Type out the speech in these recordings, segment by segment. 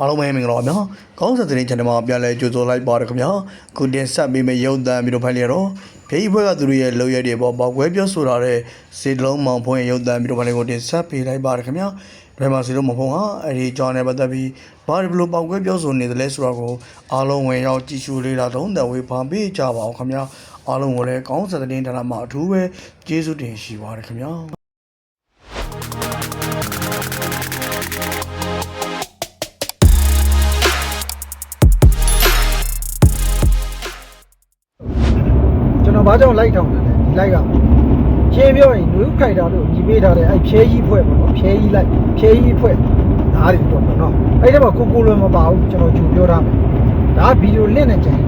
အားလုံးပဲမင်္ဂလာပါဗျာကောင်းဆက်တဲ့ channel မှာပြန်လဲကြိုဆိုလိုက်ပါရခင်ဗျာခုတင်ဆက်ပေးမယ့်ရုပ်သံဗီဒီယိုဖိုင်လေးတော့ဖေးဘွဲကသူတို့ရဲ့လောက်ရတဲ့ပေါ်ပေါက်ကွဲပြောဆိုတာတဲ့စေတလုံးမောင်ဖုံးရဲ့ရုပ်သံဗီဒီယိုဖိုင်လေးကိုတင်ဆက်ပေးလိုက်ပါရခင်ဗျာဘယ်မှာစေလုံးမောင်ဖုံးဟာအဲ့ဒီကြောင်းနဲ့ပတ်သက်ပြီးဘာဒီဘလို့ပေါက်ကွဲပြောဆိုနေတယ်လဲဆိုတာကိုအားလုံးဝင်ရောက်ကြည့်ရှုလေးလာတော့တဲ့ဝေဖန်ပေးကြပါအောင်ခင်ဗျာအားလုံးကိုလည်းကောင်းဆက်တဲ့ဌာနမှာအထူးပဲကျေးဇူးတင်ရှိပါရခင်ဗျာ ဘာကြောင့်လိုက်ထောင်တယ်လဲဒီလိုက်ကရှင်းပြောရင်လူခိုက်တာလို့ညီပေးထားတဲ့အဲ့ဖြဲကြီးဖွဲ့ပေါ့နော်ဖြဲကြီးလိုက်ဖြဲကြီးဖွဲ့ဓာတ်တွေပေါ့နော်အဲ့ဒါမှကိုကိုလွယ်မပါဘူးကျွန်တော်ဂျူပြောထားမယ်ဒါဗီဒီယိုလင့်နေကြတယ်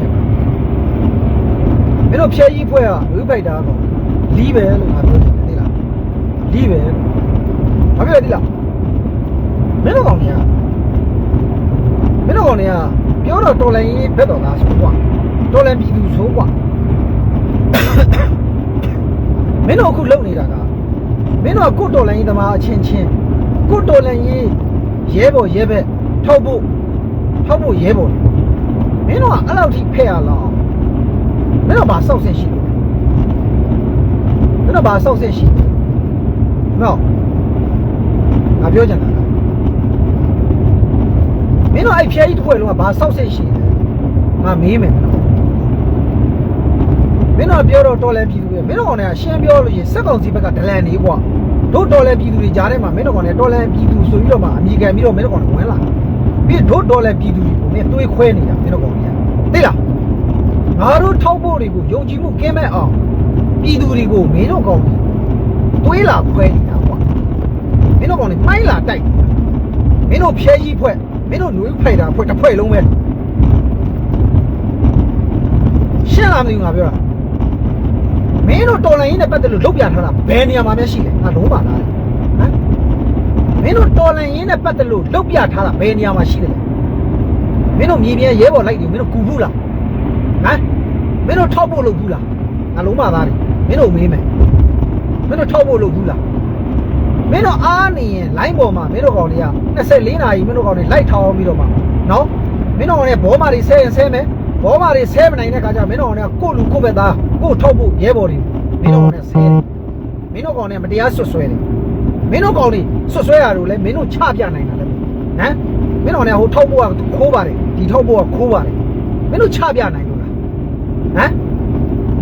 မင်းတို့ဖြဲကြီးဖွဲ့ကလူခိုက်တာတော့လီးပဲလို့ငါပြောတယ်သိလားလီးပဲဘာပြောဒီလားမင်းတို့ကောင်ကြီးကမင်းတို့ကောင်ကြီးကပြောတော့တော်လိုင်းရေးဘက်တော်သားဆိုကွာတော်လိုင်းပြည်သူဆိုကွာ မင်းတို့အခုလုပ်နေတာကမင်းတို့ကကိုယ်တော်လိုင်းရေးသမားအချင်းချင်းကိုယ်တော်လိုင်းရေးရဲဘော်ရဲဘက်ထောက်ဖို့ထောက်ဖို့ရဲဘော်မင်းတို့ကအဲ့လောက်ထိဖက်ရလားမင်းတို့ဘာစောက်ဆင်ရှိလို့မင်းတို့ဘာစောက်ဆင်ရှိနော်ငါပြောချင်တာကမင်းတို့အဲ့ဖျဲကြီးတစ်ဖွဲ့လုံးကဘာစောက်ဆင်ရှိလဲငါမေးမယ်နော် မင်းတို့ပြောတော့တော်လဲပြည်သူတွေမင်းတို့ကောင်တွေကရှင်းပြောလို့ရှိရင်စက်ကောင်စီဘက်ကဒလန်နေကွာတို့တော်လဲပြည်သူတွေကြားထဲမှာမင်းတို့ကောင်တွေတော်လဲပြည်သူဆိုပြီးတော့မှအမိခံပြီးတော့မင်းတို့ကောင်တွေဝင်လာပြီးတို့တော်လဲပြည်သူတွေကိုမင်းတွေးခွဲနေတာမင်းတို့ကောင်တွေကသိလားငါတို့ထောက်ဖို့တွေကိုယုံကြည်မှုကင်းမဲ့အောင်ပြည်သူတွေကိုမင်းတို့ကောင်တွေတွေးလာခွဲနေတာကွာမင်းတို့ကောင်တွေပိုင်းလာတိုက်မင်းတို့ဖြဲကြီးဖွဲ့မင်းတို့ຫນွေးဖိုက်တာဖွဲ့တစ်ဖွဲ့လုံးပဲရှင်းလားမသိဘူးငါပြောတာ မင်းတို့တော်လိုင်းရေးနဲ့ပတ်သက်လို့လုပ်ပြထားတာဘယ်နေရာမှာများရှိလဲငါလုံးပါလားဟမ်မင်းတို့တော်လိုင်းရေးနဲ့ပတ်သက်လို့လုပ်ပြထားတာဘယ်နေရာမှာရှိတယ်လဲမင်းတို့မြေပြင်ရဲဘော်လိုက်တယ်မင်းတို့ကူဘူးလားဟမ်မင်းတို့ထောက်ဖို့လုပ်ဘူးလားငါလုံးပါသားတယ်မင်းတို့မေးမယ်မင်းတို့ထောက်ဖို့လုပ်ဘူးလားမင်းတို့အားနေရင် line ပေါ်မှာမင်းတို့ကောင်တွေက24နာရီမင်းတို့ကောင်တွေလိုက်ထောင်အောင်ပြီးတော့မှနော်မင်းတို့ကောင်တွေဘောမာတွေဆဲရင်ဆဲမယ် ဘောမာတွေဆဲမနိုင်တဲ့ခါကျမင်းတို့ကောင်တွေကကိုယ့်လူကိုယ့်ဘက်သားကိုယ့်ထောက်ဖို့ရဲဘော်တွေမင်းတို့ကောင်တွေဆဲတယ်မင်းတို့ကောင်တွေမတရားဆွတ်ဆွဲတယ်မင်းတို့ကောင်တွေဆွတ်ဆွဲရတော့လဲမင်းတို့ချပြနိုင်တာလဲဟမ်မင်းတို့ကောင်တွေဟိုထောက်ဖို့ကခိုးပါတယ်ဒီထောက်ဖို့ကခိုးပါတယ်မင်းတို့ချပြနိုင်လို့လားဟမ်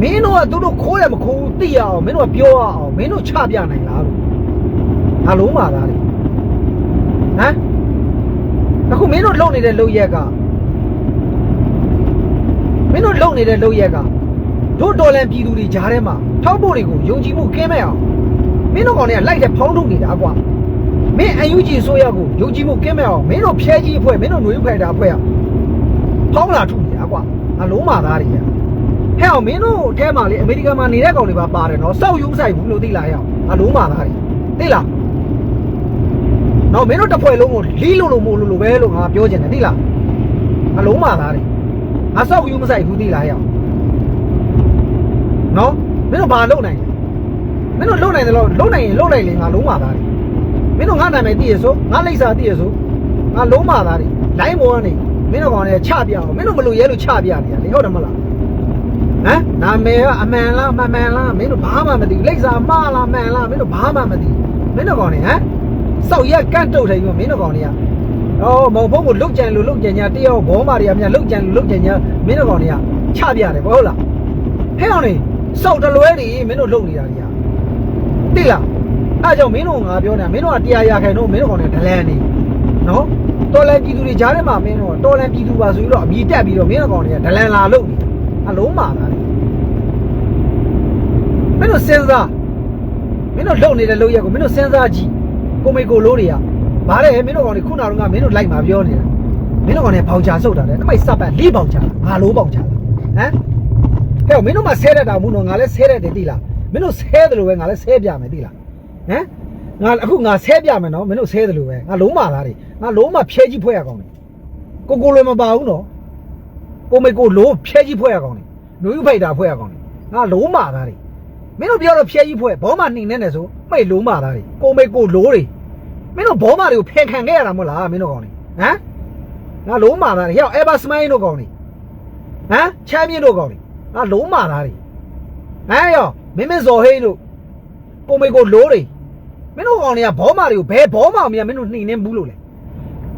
မင်းတို့ကသူတို့ခိုးတယ်မခိုးဘူးသိရအောင်မင်းတို့ကပြောရအောင်မင်းတို့ချပြနိုင်လားလို့ငါလုံးပါသားလေဟမ်အခုမင်းတို့လုံနေတဲ့လုံရက်က မင်းတို့လုံနေတဲ့လုံရက်ကတို့တော်လန်ပြည်သူတွေကြားထဲမှာထောက်ဖို့တွေကိုယုံကြည်မှုကင်းမဲ့အောင်မင်းတို့ကောင်တွေကလိုက်တဲ့ဖောင်းထုတ်နေတာကွာမင်းအယူကြီးဆိုရကိုယုံကြည်မှုကင်းမဲ့အောင်မင်းတို့ဖျဲကြီးအဖွဲ့မင်းတို့ຫນွေဖိုက်တာအဖွဲ့ကဖောင်းလာထုနေတာကွာငါလုံးပါသားတွေဟဲ့အောင်မင်းတို့အထဲမှာလေအမေရိကန်မှာနေတဲ့ကောင်တွေပါပါတယ်နော်စောက်ယူဆိုင်ဘူးလို့သိလားဟဲ့အောင်ငါလုံးပါသားတွေသိလားနော်မင်းတို့တစ်ဖွဲ့လုံးကိုလီးလို့လို့မို့လို့လို့ပဲလို့ငါပြောချင်တယ်သိလားအလုံးမာသားတယ် ငါစောက်ယူမဆိုင်ဘူးသိလားရအောင်နော်မင်းတို့ဘာလုပ်နိုင်လဲမင်းတို့လုပ်နိုင်တယ်လို့လုပ်နိုင်ရင်လုပ်လိုက်လေငါလုံးမာသားတယ်မင်းတို့ငါနာမည်သိရဆိုငါလိပ်စာသိရဆိုငါလုံးမာသားတယ်လိုင်းပေါ်ကနေမင်းတို့ကောင်လည်းချပြအောင်မင်းတို့မလို့ရဲလို့ချပြနေတာလေဟုတ်တယ်မလားဟမ်နာမည်ကအမှန်လားမမှန်လားမင်းတို့ဘာမှမသိဘူးလိပ်စာမှားလားမှန်လားမင်းတို့ဘာမှမသိဘူးမင်းတို့ကောင်နေဟမ်စောက်ရက်ကန့်တုတ်ထိုင်ပြီးမင်းတို့ကောင်တွေက အော်မောင်ဖုံးကိုလုတ်ကြံလို့လုတ်ကြံညာတယောက်ဘောမာတွေကများလုတ်ကြံလို့လုတ်ကြံညာမင်းတို့ကောင်တွေကချပြတယ်ဘောဟုတ်လားဟဲ့အောင်နေစောက်တလွဲတွေမင်းတို့လုတ်နေတာကြီးတိလားအဲကြောင့်မင်းတို့ငါပြောနေတာမင်းတို့ကတရားရခိုင်တော့မင်းတို့ကောင်တွေဒလန်နေနော်တော်လန်ပြည်သူတွေကြားထဲမှာမင်းတို့တော်လန်ပြည်သူပါဆိုပြီးတော့အမြည်တက်ပြီးတော့မင်းတို့ကောင်တွေကဒလန်လာလုတ်နေတာအလုံးမာတာလေမင်းတို့စဉ်းစားမင်းတို့လုတ်နေတဲ့လုတ်ရက်ကိုမင်းတို့စဉ်းစားကြည့်ကိုမေကိုလို့တွေက ဗါတယ်မင်းတို့ကောင်တွေခုနကတော့ကမင်းတို့လိုက်มาပြောနေတာမင်းတို့ကောင်တွေဘောင်ချဆုတ်တာလေတမိုက်စပ်ပတ်လေးဘောင်ချငါလိုဘောင်ချဟမ်ဟဲ့မင်းတို့မှဆဲတတ်တာဘူးနော်ငါလည်းဆဲတတ်တယ်သိလားမင်းတို့ဆဲတယ်လို့ပဲငါလည်းဆဲပြမယ်သိလားဟမ်ငါအခုငါဆဲပြမယ်နော်မင်းတို့ဆဲတယ်လို့ပဲငါလုံးမာသားတွေငါလုံးမဖြဲကြီးဖွဲ့ရကောင်တယ်ကိုကိုလွယ်မပါဘူးနော်ကိုမေကိုလိုဖြဲကြီးဖွဲ့ရကောင်တယ်နွေးဖိုက်တာဖွဲ့ရကောင်တယ်ငါလုံးမာသားတွေမင်းတို့ပြောတော့ဖြဲကြီးဖွဲ့ဘောမနှိမ်နေတယ်ဆိုမိတ်လုံးမာသားတွေကိုမေကိုလိုတွေ မင်းတို့ဘောမတွေကိုဖယ်ခံခဲ့ရတာမဟုတ်လားမင်းတို့ကောင်တွေဟမ်ငါလုံးမာသားတွေဟဲ့ ever smile တို့ကောင်တွေဟမ်ချမ်းမြင့်တို့ကောင်တွေငါလုံးမာသားတွေဟမ်ရောမင်းမင်းဇော်ဟိန်းတို့ကိုမေကိုလိုးတွေမင်းတို့ကောင်တွေကဘောမာတွေကိုဘယ်ဘောမာမြင်မင်းတို့နှိမ်နှင်းဘူးလို့လဲ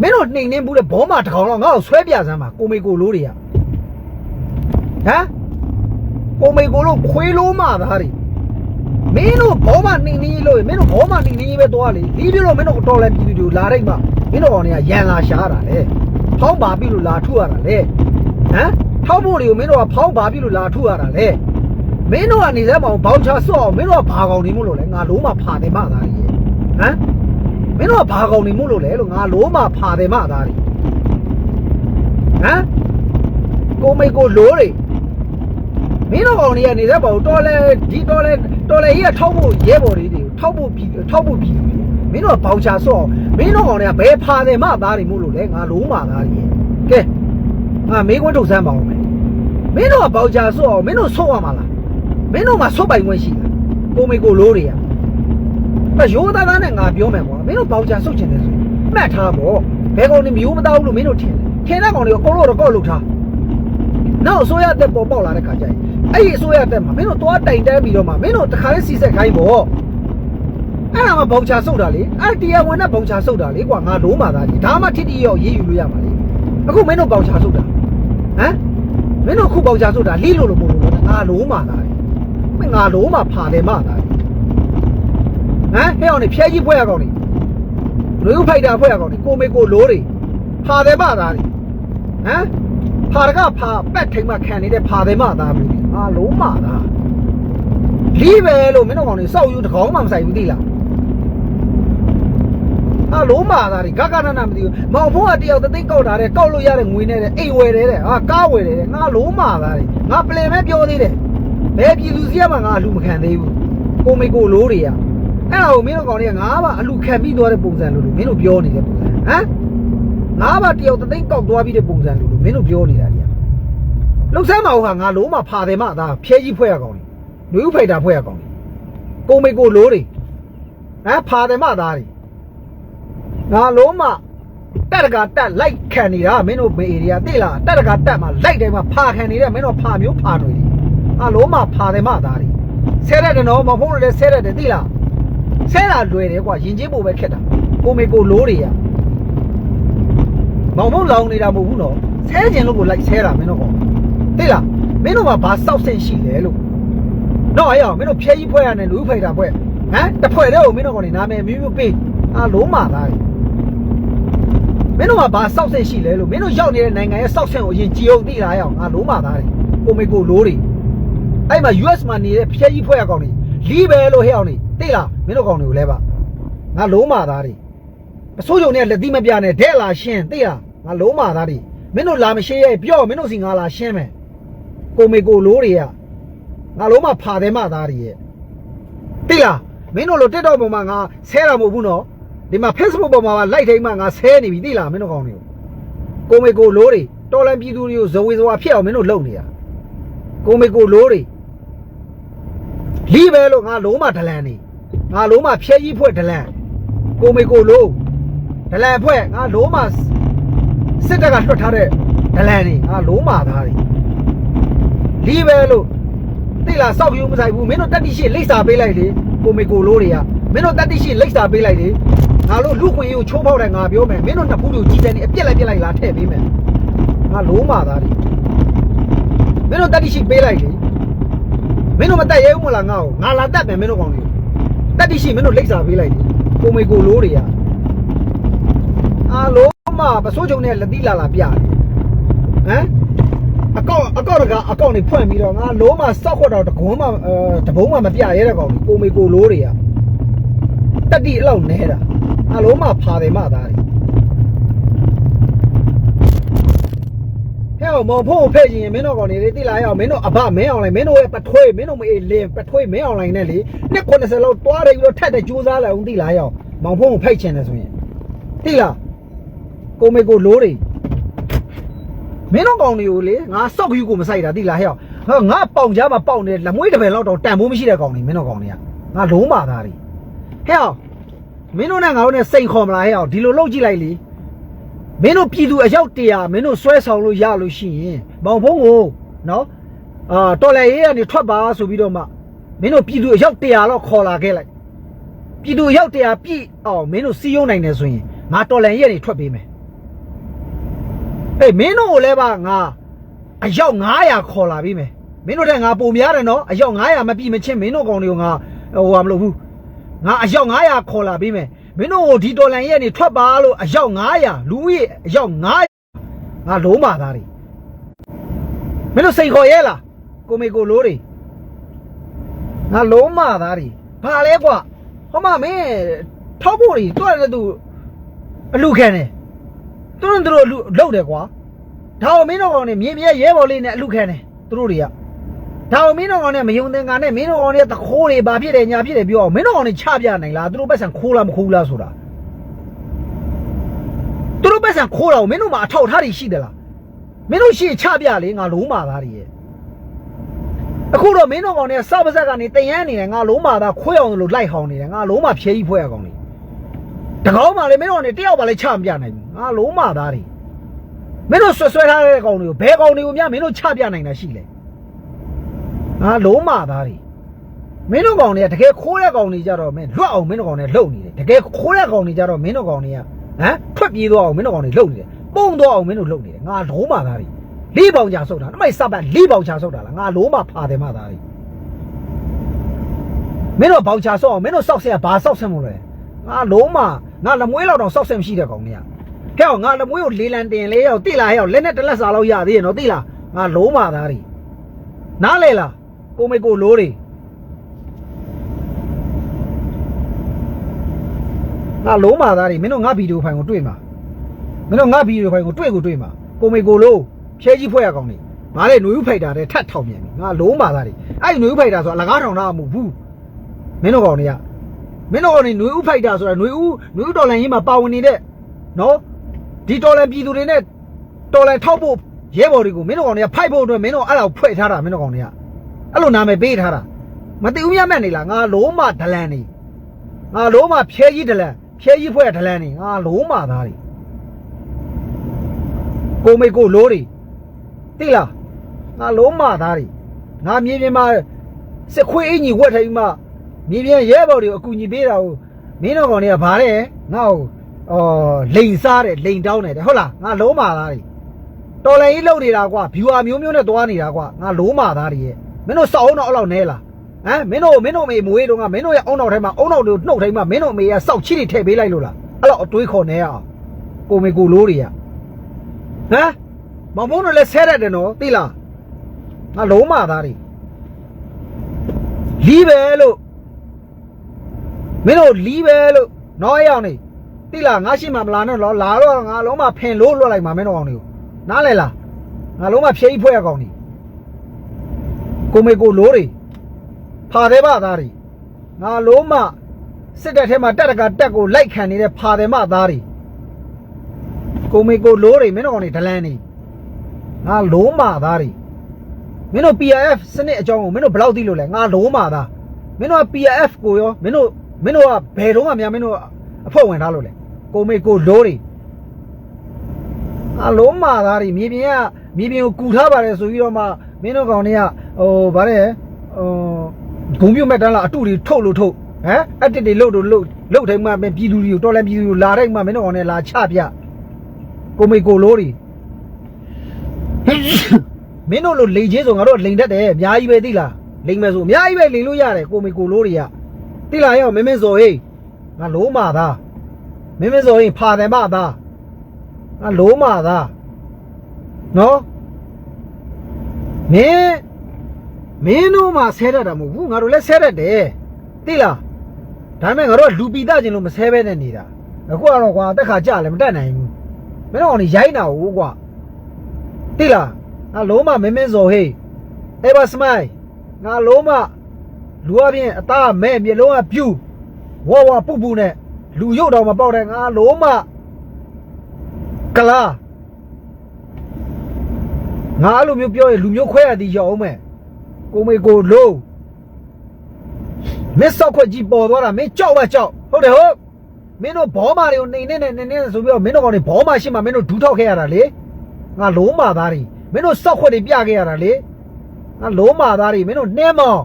မင်းတို့နှိမ်နှင်းဘူးတဲ့ဘောမာတစ်ကောင်တော့ငါ့ကိုဆွဲပြစမ်းပါကိုမေကိုလိုးတွေကဟမ်ကိုမေကိုလို့ခွေးလို့မာသားတွေ မင်းတို့ဘောမာနှိမ်နှင်းလို့မင်းတို့ဘောမာနှိမ်နှင်းပဲသွားလေဒီပြလို့မင်းတို့တော်လဲပြည်သူတွေလာလိုက်မှမင်းတို့ကောင်တွေကရန်လာရှားတာလေဖောင်းပါပြီလို့လာထုရတာလေဟမ်ထောက်ဖို့တွေကိုမင်းတို့ကဖောင်းပါပြီလို့လာထုရတာလေမင်းတို့ကနေသက်မအောင်ဘောင်ချဆော့အောင်မင်းတို့ကဘာကောင်နေမို့လို့လဲငါလုံးမဖာတယ်မသားကြီးဟမ်မင်းတို့ကဘာကောင်နေမို့လို့လဲလို့ငါလုံးမဖာတယ်မသားကြီးဟမ်ကိုမိတ်ကိုလိုးတွေမင်းတို့ကောင်တွေကနေသက်မအောင်တော်လဲဒီတော်လဲ တော်လဲကြီးကထောက်ဖို့ရဲဘော်လေးတွေထောက်ဖို့ပြီးထောက်ဖို့ပြီးမင်းတို့ကဘောင်ချဆော့အောင်မင်းတို့ကောင်တွေကဘယ်ဖာတယ်မသားတွေမို့လို့လဲငါလုံးမသားကြီးကဲငါမေးခွန်းထုတ်စမ်းပါဦးမယ်မင်းတို့ကဘောင်ချဆော့အောင်မင်းတို့ဆော့ရမှာလားမင်းတို့မှာဆုတ်ပိုင်ခွင့်ရှိလားကိုမေကိုလိုးတွေကမရိုးသားသားနဲ့ငါပြောမယ်ကွာမင်းတို့ပေါင်ချဆုတ်ချင်တယ်ဆိုရင်မှတ်ထားပေါ့ဘယ်ကောင်နေမျိုးမသားဘူးလို့မင်းတို့ထင်တယ်ထင်တဲ့ကောင်တွေကိုအကုန်လုံးတော့ကောက်လုပ်ထားနောက်အစိုးရတက်ပေါ်ပေါက်လာတဲ့ခါကျရင် အဲ့ဒီအစိုးရတက်မှာမင်းတို့သွားတိုင်တန်းပြီးတော့မှမင်းတို့တခါလေးစီဆက်ခိုင်းပေါ့အဲ့ဒါမှဘောင်ချဆုတ်တာလေအဲ့တရားဝင်တဲ့ဘောင်ချဆုတ်တာလေကွာငါလုံးပါသားကြီးဒါမှထိတိရောက်ရေးယူလို့ရမှာလေအခုမင်းတို့ဘောင်ချဆုတ်တာဟမ်မင်းတို့ခုဘောင်ချဆုတ်တာလိလို့လို့မဟုတ်ဘူးငါလုံးပါသားမင်းငါလုံးမဖာတယ်မသားဟမ်ဟဲ့အောင်နေဖျဲကြီးဖွဲ့ရကောင်နေလူဖိုက်တာဖွဲ့ရကောင်နေကိုမေကိုလိုးတွေဖာတယ်မသားတွေဟမ် ဖာရကဖာပက်ထိန်မှခံနေတဲ့ဖာတယ်မသားဘူးငါလုံးမသားလီးပဲလို့မင်းတို့ကောင်နေစောက်ယူတကောင်းမှမဆိုင်ဘူးသိလားအာလုံးမာသားတွေဂဂနနာမသိဘူးမောင်ဖုံးကတယောက်တသိန်းကောက်ထားတယ်ကောက်လို့ရတဲ့ငွေနဲ့တဲ့အိမ်ဝယ်တယ်တဲ့ဟာကားဝယ်တယ်တဲ့ငါလုံးမာသားတွေငါပလင်ပဲပြောသေးတယ်ဘယ်ပြည်သူစီးရမှာငါအလူမခံသေးဘူးကိုမေကိုလိုးတွေကအဲ့ဒါကိုမင်းတို့ကောင်တွေကငါးပါအလူခံပြီးသွားတဲ့ပုံစံလို့လို့မင်းတို့ပြောနေတဲ့ပုံစံဟမ် ငါးပါတယောက်တစ်သိန်းကောက်သွားပြီးတဲ့ပုံစံလို့လို့မင်းတို့ပြောနေတာကြီးလှုပ်ဆမ်းမအောင်ဟာငါလုံးမဖာတယ်မသားဖျဲကြီးဖွဲ့ရကောင်လေလူဥဖိုက်တာဖွဲ့ရကောင်လေကိုမေကိုလိုးတွေဟမ်ဖာတယ်မသားတွေငါလုံးမတက်တကတက်လိုက်ခံနေတာမင်းတို့ဘေးအေရီယာသိလားတက်တကတက်မှာလိုက်တယ်မှာဖာခံနေတဲ့မင်းတို့ဖာမျိုးဖာတွေအလုံးမဖာတယ်မသားတွေဆဲရတယ်နော်မဟုတ်လို့လည်းဆဲရတယ်သိလားဆဲတာလွယ်တယ်ကွာယဉ်ကျေးဖို့ပဲခက်တာကိုမေကိုလိုးတွေရ မောင်မုံလောင်နေတာမဟုတ်ဘူးနော်ဆဲကျင်လို့ကိုလိုက်ဆဲတာမင်းတို့ကောသိလားမင်းတို့ကဘာစောက်ဆင့်ရှိလဲလို့တော့အဲ့အောင်မင်းတို့ဖျဲကြီးဖွဲ့ရတယ်လူဖိုက်တာဖွဲ့ဟမ်တဖွဲ့တည်းကိုမင်းတို့ကောင်နေနာမည်မျိုးမျိုးပေးအလုံးမသားတွေမင်းတို့ကဘာစောက်ဆင့်ရှိလဲလို့မင်းတို့ရောက်နေတဲ့နိုင်ငံရဲ့စောက်ဆင့်ကိုအရင်ကြည်အောင်သိလားရအောင်ငါလုံးမသားတွေကိုမေကိုလိုးတွေအဲ့မှာ US မှာနေတဲ့ဖျက်ကြီးဖွဲ့ရကောင်တွေလီးပဲလို့ဟဲ့အောင်နေသိလားမင်းတို့ကောင်တွေကိုလဲပါငါလုံးမာသားတွေအစိုးရုံနဲ့လက်သီးမပြနဲ့တဲ့လာရှင်းသိလား ငါလုံးမာသားတွေမင်းတို့လာမရှင်းရဲ့ပြောမင်းတို့စီငါလာရှင်းမယ်ကိုမေကိုလိုးတွေကငါလုံးမဖာတယ်မသားတွေရဲ့သိလားမင်းတို့လို TikTok ပေါ်မှာငါဆဲတာမဟုတ်ဘူးနော်ဒီမှာ Facebook ပေါ်မှာလိုက်ထိုင်မှငါဆဲနေပြီသိလားမင်းတို့ကောင်တွေကိုကိုမေကိုလိုးတွေတော်လန်ပြည်သူတွေကိုဇဝေဇဝါဖြစ်အောင်မင်းတို့လုပ်နေတာကိုမေကိုလိုးတွေလီးပဲလို့ငါလုံးမဒလန်နေငါလုံးမဖျဲကြီးဖွဲ့ဒလန်ကိုမေကိုလိုးဒလန်ဖွဲ့ငါလုံးမ စစ်တပ်ကလွှတ်ထားတဲ့ဒလန်နေငါလုံးမသားတွေလီးပဲလို့သိလားစောက်ယူမဆိုင်ဘူးမင်းတို့တက်တိရှိလိပ်စာပေးလိုက်လေကိုမေကိုလိုးတွေကမင်းတို့တက်တိရှိလိပ်စာပေးလိုက်လေငါတို့လူခွင့်ရေးကိုချိုးဖောက်တယ်ငါပြောမယ်မင်းတို့နှစ်ဖူးတွေကိုကြီးတယ်နေအပြက်လိုက်ပြက်လိုက်လာထည့်ပေးမယ်ငါလုံးမသားတွေမင်းတို့တက်တိရှိပေးလိုက်လေမင်းတို့မတက်ရဲဘူးမလားငါ့ကိုငါလာတက်မယ်မင်းတို့ကောင်လေးတက်တိရှိမင်းတို့လိပ်စာပေးလိုက်လေကိုမေကိုလိုးတွေကအာလုံး မပစိုးချုံနဲ့လက်တိလာလာပြတယ်ဟမ်အကောက်အကောက်တကအကောက်နေဖွင့်ပြီးတော့ငါလုံးမစောက်ခွက်တော့တကုန်းမအဲတဘုံမှမပြရဲတဲ့ကောင်လေးကိုမေကိုလိုးတွေကတက်တိအဲ့လောက်နေတာအလုံးမဖာတယ်မသားတွေဟဲ့မောင်ဖို့ဖဲ့ရင်မင်းတို့ကောင်နေလေတိလာရအောင်မင်းတို့အဘမင်းအောင်လိုက်မင်းတို့ရဲ့ပထွေးမင်းတို့မအေးလင်းပထွေးမင်းအောင်လိုက်နဲ့လေနှစ်90လောက်တွားတယ်ပြီးတော့ထက်တဲ့ကြိုးစားလိုက်အောင်တိလာရအောင်မောင်ဖို့ကိုဖိတ်ချင်တယ်ဆိုရင်တိလာ ကိုမေကိုလိုးတယ်မင်းတို့ကောင်တွေကိုလေငါစောက်ယူကိုမဆိုင်တာတိလာဟဲ့အောင်ဟောငါပေါင်ကြားမှာပေါင်နေလက်မွေးတစ်ပယ်လောက်တော့တန်ဖိုးမရှိတဲ့ကောင်တွေမင်းတို့ကောင်တွေကငါလုံးပါသားတွေဟဲ့အောင်မင်းတို့နဲ့ငါတို့နဲ့စိန်ခေါ်မလားဟဲ့အောင်ဒီလိုလှုပ်ကြည့်လိုက်လေဟမင်းတို့ပြည်သူအယောက်တရာမင်းတို့ဆွဲဆောင်လို့ရလို့ရှိရင်မောင်ဖုံးကိုနော်အာတော်လည်းရေးကနေထွက်ပါဆိုပြီးတော့မှမင်းတို့ပြည်သူအယောက်တရာတော့ခေါ်လာခဲ့လိုက်ပြည်သူအယောက်တရာပြည့်အောင်မင်းတို့စီးရုံးနိုင်တယ်ဆိုရင်ငါတော်လည်းရေးကနေထွက်ပေးမယ် အေးမင်းတို့ကိုလည်းပါငါအယောက်900ခေါ်လာပြီးမယ်မင်းတို့တဲ့ငါပုံများတယ်နော်အယောက်900မပြည့်မချင်းမင်းတို့ကောင်တွေကိုငါဟိုဟာမလုပ်ဘူးငါအယောက်900ခေါ်လာပြီးမယ်မင်းတို့ကိုဒီတော်လန်ရဲ့နေထွက်ပါလို့အယောက်900လူဦးရေအယောက်900ငါလုံးပါသားတွေမင်းတို့စိတ်ခေါ်ရဲလားကိုမေကိုလိုးတွေငါလုံးမသားတွေဘာလဲကွာဟောမမင်းထောက်ဖို့တွေတွက်တဲ့သူအလူခံတယ် သူတို့သူတို့အလူလောက်တယ်ကွာဒါအောင်မင်းတို့ကောင်နေမြင်းပြဲရဲဘော်လေးနဲ့အလူခံတယ်သူတို့တွေကဒါအောင်မင်းတို့ကောင်နဲ့မယုံသင်္ကာနဲ့မင်းတို့ကောင်နဲ့တခိုးတွေဘာဖြစ်တယ်ညာဖြစ်တယ်ပြောအောင်မင်းတို့ကောင်နဲ့ချပြနိုင်လားသူတို့ပတ်စံခိုးလားမခိုးလားဆိုတာသူတို့ပတ်စံခိုးတာကိုမင်းတို့မှာအထောက်အထားတွေရှိသလားမင်းတို့ရှိချပြလေငါလုံးမာသားတွေရဲ့အခုတော့မင်းတို့ကောင်နဲ့စောက်ပါဇက်ကနေတယန်းနေတယ်ငါလုံးမာသားခွဲအောင်လို့လိုက်ဟောင်းနေတယ်ငါလုံးမာဖြဲကြီးဖွဲရကောင်နေ တကောင်းမှလည်းမင်းတို့ကနေတယောက်ပါလည်းချမပြနိုင်ဘူးငါလုံးမာသားတွေမင်းတို့ဆွဆွဲထားတဲ့ကောင်တွေကိုဘယ်ကောင်တွေကိုများမင်းတို့ချပြနိုင်တာရှိလဲငါလုံးမာသားတွေမင်းတို့ကောင်တွေကတကယ်ခိုးတဲ့ကောင်တွေကြတော့မင်းလွတ်အောင်မင်းတို့ကောင်တွေလှုပ်နေတယ်တကယ်ခိုးတဲ့ကောင်တွေကြတော့မင်းတို့ကောင်တွေကဟမ်ထွက်ပြေးသွားအောင်မင်းတို့ကောင်တွေလှုပ်နေတယ်ပုံသွားအောင်မင်းတို့လှုပ်နေတယ်ငါလုံးမာသားတွေလေးပေါင်ချဆုပ်တာအမိုက်စပတ်လေးပေါင်ချဆုပ်တာလားငါလုံးမာဖာတယ်မသားတွေမင်းတို့ပေါင်ချဆုပ်အောင်မင်းတို့စောက်ဆက်ဘာစောက်ဆက်မို့လဲ ငါလုံးမာငါလက်မွေးလောက်တော့စောက်ဆက်မရှိတဲ့ကောင်တွေကဟဲ့ငါလက်မွေးကိုလေးလံတင်လေးရောက်တိလာဟဲ့လက်နဲ့တစ်လက်စာလောက်ရသေးရဲ့နော်တိလာငါလုံးမာသားတွေနားလေလားကိုမေကိုလိုးတွေ ငါလုံးမာသားတွေမင်းတို့ငါဗီဒီယိုဖိုင်ကိုတွေ့မှာမင်းတို့ငါဗီဒီယိုဖိုင်ကိုတွေ့ကိုတွေ့မှာကိုမေကိုလို့ဖြဲကြီးဖွဲ့ရကောင်နေငါလည်းຫນွေဥဖိုက်တာတဲ့ထတ်ထောင်မြန်ပြီငါလုံးမာသားတွေအဲ့ຫນွေဥဖိုက်တာဆိုတာအလကားထောင်တာမဟုတ်ဘူးမင်းတို့ကောင်တွေက မင်းတို့ကောင်တွေຫນွေဥဖိုက်တာဆိုတာຫນွေဥຫນွေဥတော်လန်ကြီးမှာပါဝင်နေတဲ့နော်ဒီတော်လန်ပြည်သူတွေနဲ့တော်လန်ထောက်ဖို့ရဲဘော်တွေကိုမင်းတို့ကောင်တွေကဖိုက်ဖို့အတွက်မင်းတို့အဲ့လောက်ဖွဲ့ထားတာမင်းတို့ကောင်တွေကအဲ့လိုနာမည်ပေးထားတာမသိဦးမြတ်မဲ့နေလားငါလုံးမဒလန်နေ ငါလုံးမဖြဲကြီးဒလန်ဖြဲကြီးဖွဲ့ဒလန်နေငါလုံးမသားတွေကိုမိတ်ကိုလိုးတွေသိလားငါလုံးမသားတွေငါမြေပြင်မှာစစ်ခွေးအင်ကြီးဝက်ထိုင်မှ မြေပြင်ရဲဘော်တွေအကူညီပေးတာကိုမင်းတို့ကောင်တွေကဗါတဲ့ငါ့ကိုအော်လိန်စားတယ်လိန်တောင်းတယ်တဲ့ဟုတ်လားငါလုံးမသားတွေတော်လည်းကြီးလုံနေတာကွာဘီဝါမျိုးမျိုးနဲ့တွားနေတာကွာငါလုံးမသားတွေရဲ့မင်းတို့စောက်အောင်တော့အဲ့လောက်နဲလားဟမ်မင်းတို့မင်းတို့အမေမွေးတော့ကမင်းတို့ရဲ့အုံနောက်ထဲမှာအုံနောက်တို့နှုတ်ထဲမှာမင်းတို့အမေကစောက်ချီတွေထည့်ပေးလိုက်လို့လားအဲ့တော့အတွေးခေါ်နေရအောင်ကိုမေကိုလိုးတွေကဟမ်မောင်ဘုံတို့လည်းဆဲရတယ်နော်သိလားငါလုံးမသားတွေလီးပဲလို့ မင်းတို့လီးပဲလို့နော်ရောက်နေသိလားငါရှိမှမလာနဲ့တော့လာတော့ငါလုံးမဖင်လို့လွတ်လိုက်မှာမင်းတို့အောင်တွေကိုနားလဲလားငါလုံးမဖြေးဖွဲ့ရကောင်နေကိုမေကိုလိုးတွေဖာတယ်မသားတွေငါလုံးမစစ်တပ်ထဲမှာတက်တကတက်ကိုလိုက်ခံနေတဲ့ဖာတယ်မသားတွေကိုမေကိုလိုးတွေမင်းတို့ကောင်တွေဒလန်နေငါလုံးမသားတွေမင်းတို့ PRF စနစ်အကြောင်းကိုမင်းတို့ဘယ်လောက်သိလို့လဲငါလုံးမသားမင်းတို့က PRF ကိုရောမင်းတို့ မင်းတို့ကဘယ်တော့မှများမင်းတို့အဖွဲ့ဝင်ထားလို့လဲကိုမေကိုလိုးတွေငါလုံးမသားတွေမြေပြင်ကမြေပြင်ကိုကူထားပါတယ်ဆိုပြီးတော့မှမင်းတို့ကောင်တွေကဟိုဗါတဲ့ဟိုဂုံပြုတ်မဲ့တန်းလာအတူတွေထုတ်လို့ထုတ်ဟမ်အတစ်တွေလှုပ်လို့လှုပ်လှုပ်တိုင်းမှာမင်းပြည်သူတွေကိုတော်လဲပြည်သူတွေကိုလာတိုင်းမှာမင်းတို့ကောင်နဲ့လာချပြကိုမိတ်ကိုလိုးတွေမင်းတို့လိုလိန်ချင်းဆိုငါတို့လိန်တတ်တယ်အများကြီးပဲသိလားလိန်မယ်ဆိုအများကြီးပဲလိန်လို့ရတယ်ကိုမိတ်ကိုလိုးတွေက သိလားရောမင်းမင်းစော်ဟေးငါလိုးမာသားမင်းမင်းစော်ဟေးဖာတယ်မသားငါလိုးမာသားနော်မင်းမင်းတို့မှဆဲတတ်တာမဟုတ်ဘူးငါတို့လည်းဆဲတတ်တယ်သိလားဒါပေမဲ့ငါတို့ကလူပီတခြင်းလို့မဆဲဘဲနဲ့နေတာအခုကတော့ကွာတက်ခါကြလည်းမတက်နိုင်ဘူးမင်းတို့ကောင်နေရိုင်းတာဟုတ်ကွာသိလားငါလုံးမမင်းမင်းစော်ဟေး ever smile ငါလုံးမ လူအပြင်အသားမဲ့မျက်လုံးကပြူဝဝပုပုနဲ့လူရုပ်တော်မပေါက်တဲ့ငါလုံးမကလာငါအဲ့လိုမျိုးပြောရင်လူမျိုးခွဲရသည်ရောက်အောင်မဲ့ကိုမေကိုလုံးမင်းစောက်ခွက်ကြီးပေါ်သွားတာမင်းကြောက်ပါကြောက်ဟုတ်တယ်ဟုတ်မင်းတို့ဘောမာတွေကိုနေနေနဲ့နေနေဆိုပြီးတော့မင်းတို့ကောင်တွေဘောမာရှိမှမင်းတို့ဒူးထောက်ခဲ့ရတာလေငါလုံးမာသားတွေမင်းတို့စောက်ခွက်တွေပြခဲ့ရတာလေငါလုံးမာသားတွေမင်းတို့နှင်းမောင်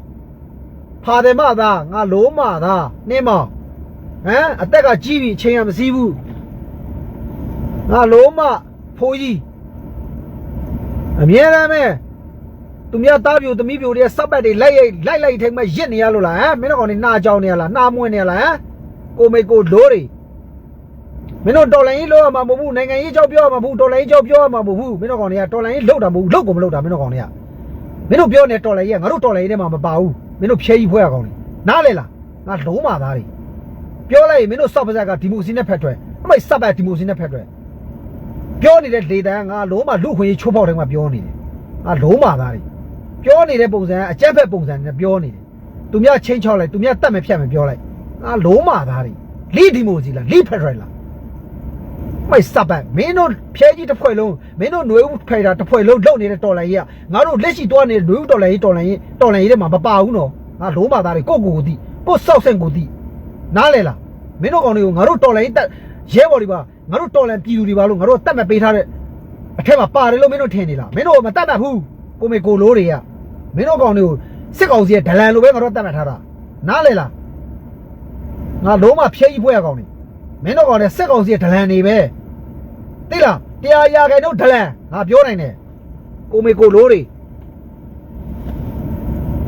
ဖာတယ်မသားငါလုံးမာသားနှင်းမောင်ဟမ်အသက်ကကြီးပြီအချိန်ကမစည်းဘူးငါလုံးမဖိုးကြီးအမြဲတမ်းပဲသူများသားပြိုသမီးပြိုတွေစပ်ပတ်တွေလိုက်ရိုက်လိုက်လိုက်ထိန်မဲ့ရစ်နေရလို့လားဟမ်မင်းတို့ကောင်တွေနှာကြောင်နေရလားနှာမွေးနေရလားဟမ်ကိုမေကိုလိုးတွေမင်းတို့တော်လိုင်းကြီးလို့ရမှာမဟုတ်ဘူးနိုင်ငံရေးကြောက်ပြောရမှာမဟုတ်ဘူးတော်လိုင်းကြီးကြောက်ပြောရမှာမဟုတ်ဘူးမင်းတို့ကောင်တွေကတော်လိုင်းကြီးလောက်တာမဟုတ်ဘူးလောက်ကိုမလောက်တာမင်းတို့ကောင်တွေကမင်းတို့ပြောနေတော်လိုင်းကြီးကငါတို့တော်လိုင်းကြီးထဲမှာမပါဘူး မင်းတို့ဖြဲကြီးဖွဲရကောင်တွေနားလေလားငါလုံးမာသားတွေပြောလိုက်ရင်မင်းတို့စောက်ပါးစက်ကဒီမိုစီနဲ့ဖက်ထွက်အမိုက်စပ်ပတ်ဒီမိုစီနဲ့ဖက်ထွက်ပြောနေတဲ့ဒေတာကငါလုံးမလူခွင့်ရေးချိုးဖောက်တယ်မှာပြောနေတယ်ငါလုံးမာသားတွေပြောနေတဲ့ပုံစံကအကြက်ဖက်ပုံစံနဲ့ပြောနေတယ်သူများချင်းချောက်လိုက်သူများတတ်မဖြတ်မပြောလိုက်ငါလုံးမာသားတွေလိဒီမိုစီလားလိဖက်ထွက်လား မိုက်စပ်ပတ်မင်းတို့ဖျဲကြီးတစ်ဖွဲ့လုံးမင်းတို့ຫນွေဦးခိုင်တာတစ်ဖွဲ့လုံးလုံနေတဲ့တော်လိုင်းကြီးကငါတို့လက်ရှိတွားနေတဲ့ຫນွေဦးတော်လိုင်းကြီးတော်လိုင်းကြီးတော်လိုင်းကြီးထဲမှာမပါဘူးနော်ငါလုံးပါသားတွေကိုကိုကိုတိကိုစောက်ဆင့်ကိုတိနားလဲလားမင်းတို့ကောင်တွေကိုငါတို့တော်လိုင်းကြီးတက်ရဲဘော်တွေပါငါတို့တော်လိုင်းပြည်သူတွေပါလို့ငါတို့တက်မဲ့ပေးထားတဲ့အထက်မှာပါတယ်လို့မင်းတို့ထင်နေလားမင်းတို့မတက်တတ်ဘူးကိုမေကိုလိုးတွေကမင်းတို့ကောင်တွေကိုစစ်ကောင်စီရဲ့ဒလန်လိုပဲငါတို့တက်မဲ့ထားတာနားလဲလားငါလုံးမဖျဲကြီးဖွဲ့ရကောင်နေမင်းတို့ကောင်တွေစစ်ကောင်စီရဲ့ဒလန်တွေပဲ သိလားတရားရာခိုင်တို့ဒလန်ငါပြောနိုင်တယ်ကိုမေကိုလိုးတွေ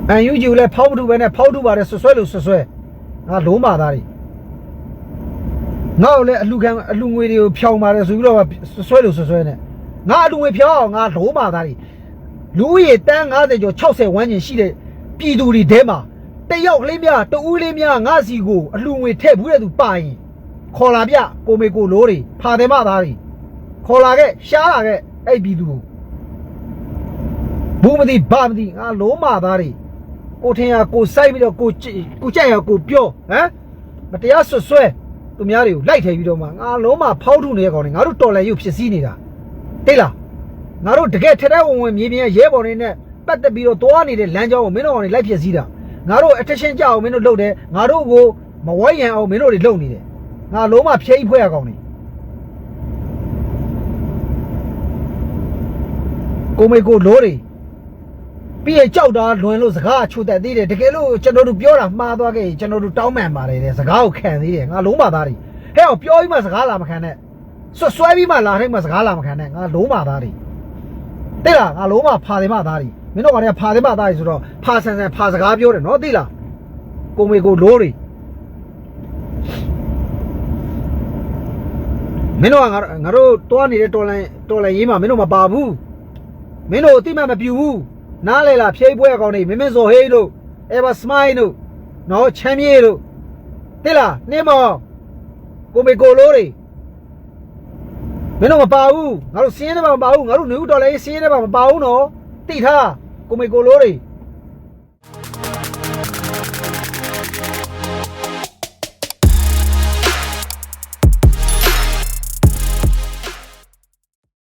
အန်ယူဂျီကိုလည်းဖောက်တူပဲနဲ့ဖောက်တူပါတယ်ဆွဆွဲလို့ဆွဆွဲငါလုံးပါသားတွေငါ့ကိုလည်းအလူခံအလူငွေတွေကိုဖြောင်းပါတယ်ဆိုပြီးတော့ဆွဆွဲလို့ဆွဆွဲနဲ့ငါအလူငွေဖြောင်းအောင်ငါလုံးပါသားတွေလူဦးရေတန်း90ကျော်60ဝန်းကျင်ရှိတဲ့ပြည်သူတွေထဲမှာတယောက်လေးများတဦးလေးများငါစီကိုအလူငွေထည့်ဘူးတဲ့သူပါရင်ခေါ်လာပြကိုမေကိုလိုးတွေဖာတယ်မသားတွေ ခေါ်လာခဲ့ရှားလာခဲ့အဲ့ပြည်သူကိုဘူးမသိဘာမသိငါလုံးမာသားတွေကိုထင်ရကိုစိုက်ပြီးတော့ကိုကြည့်ကိုကြက်ရကိုပြောဟမ်မတရားဆွဆွဲသူများတွေကိုလိုက်ထည့်ပြီးတော့မှငါလုံးမာဖောက်ထုနေတဲ့ကောင်တွေငါတို့တော်လည်းရုပ်ဖြစ်စည်းနေတာတိတ်လားငါတို့တကယ်ထက်တဲ့ဝင်ဝင်မြေပြင်ရဲဘော်တွေနဲ့ပတ်သက်ပြီးတော့သွားနေတဲ့လမ်းကြောင်းကိုမင်းတို့ကောင်တွေလိုက်ဖြစ်စည်းတာငါတို့ attention ကြအောင်မင်းတို့လုပ်တယ်ငါတို့ကိုမဝိုင်းရန်အောင်မင်းတို့တွေလုပ်နေတယ်ငါလုံးမာဖြဲကြီးဖွဲ့ရကောင်တွေ ကိုမေကိုလိုးတွေပြီးရင်ကြောက်တာလွန်လို့စကားအချို့တက်သေးတယ်တကယ်လို့ကျွန်တော်တို့ပြောတာမှားသွားခဲ့ရင်ကျွန်တော်တို့တောင်းပန်ပါတယ်တဲ့စကားကိုခံသေးတယ်ငါလုံးပါသားတွေဟဲ့အောင်ပြောပြီးမှစကားလာမခံနဲ့ဆွဆွဲပြီးမှလာထိုက်မှစကားလာမခံနဲ့ငါလုံးပါသားတွေသိလားငါလုံးပါဖာတယ်မသားတွေမင်းတို့ကလည်းဖာတယ်မသားတွေဆိုတော့ဖာဆန်ဆန်ဖာစကားပြောတယ်နော်သိလားကိုမေကိုလိုးတွေမင်းတို့ကငါငါတို့တွားနေတဲ့တော်လိုင်းတော်လိုင်းရေးမှာမင်းတို့မပါဘူး မင်းတို့အတိမတ်မပြူဘူးနားလေလားဖြိတ်ပွဲအကောင်တွေမင်းမင်းစော်ဟေးတို့ ever smile တို့နော်ချမ်းမြေတို့တိလားနှင်းမောင်ကိုမေကိုလိုးတွေမင်းတို့မပါဘူးငါတို့စင်းရဲထဲမှာမပါဘူးငါတို့နေဦးတော်လည်းစင်းရဲထဲမှာမပါဘူးနော်တိထားကိုမေကိုလိုးတွေ